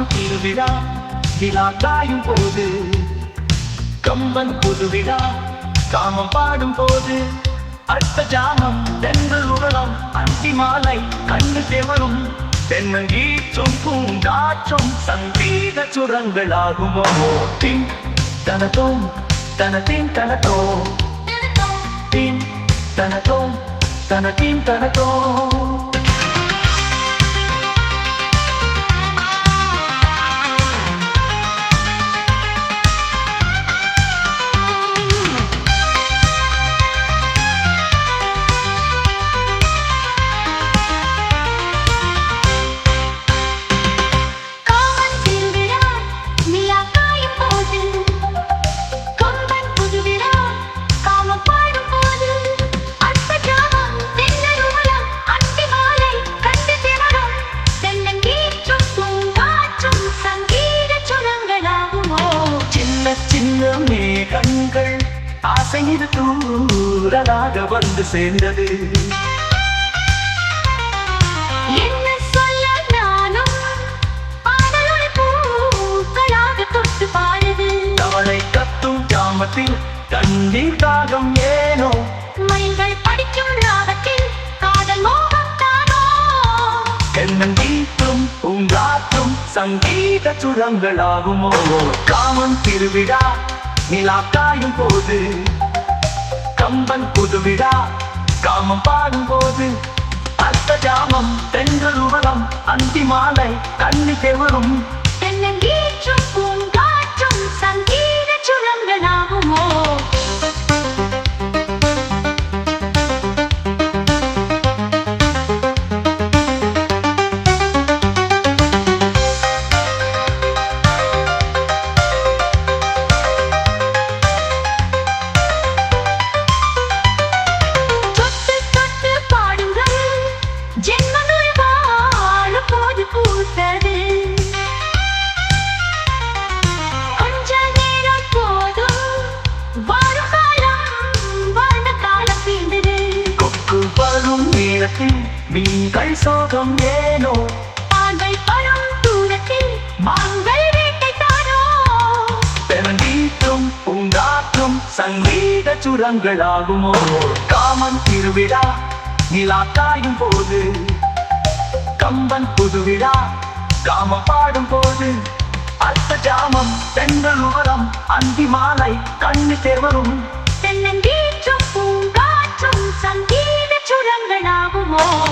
புதுவிழா விழா காயும் போது. கம்பன் புதுவிழா காமம் பாடும் போது. அர்த்த ஜாமம் தென்றல் உரளம் அந்தி மாலை கண்ணு தேவரும் தென்னங்கீற்றும் பூங்காற்றும் சங்கீத சுரங்களாகுமோ? தின் தனத்தோம் தனத்தின் தனத்தோ தின் தனத்தோம் தனத்தின் தனத்தோ ஆசை இது தூரலாக வந்து சேர்ந்தது தவளை கத்தும் ஜாமத்தில் தண்ணீர் தாகம் ஏனோ? மயில்கள் படிக்கும் ராகத்தில் காதல் மோகம் தானோ தென்னங்கீற்றும் பூங்காற்றும் சங்கீத சுரங்களாகுமோ? காமன் திருவிழா நிலா காயும் போது கம்பன் புதுவிழா. காமம் பாடும் போது அர்த்த ஜாமம் தென்றல் உவலம் அந்தி மாலை கண்ணி தெவரும் தென்னங்கீற்றும் பூங்காற்றும் வரும் நேரத்தில் நீங்கள் சோகம் ஏனோ? பார்வை படும் தூரத்தில் மாங்கள் வேட்டை தானோ பெருந்தீற்றும் பூங்காற்றும் சங்கீத சுரங்களாகுமோ? காமன் திருவிழா நிலா காயும் போது கம்பன் புதுவிழா காமம் பாடும் போது அர்த்த ஜாமம் தென்றல் உவரம் அந்தி மாலை கண்ணு தேவரும். தென்னங்கீற்றும் பூங்காற்றும் சங்கீத சுரங்களாகுமோ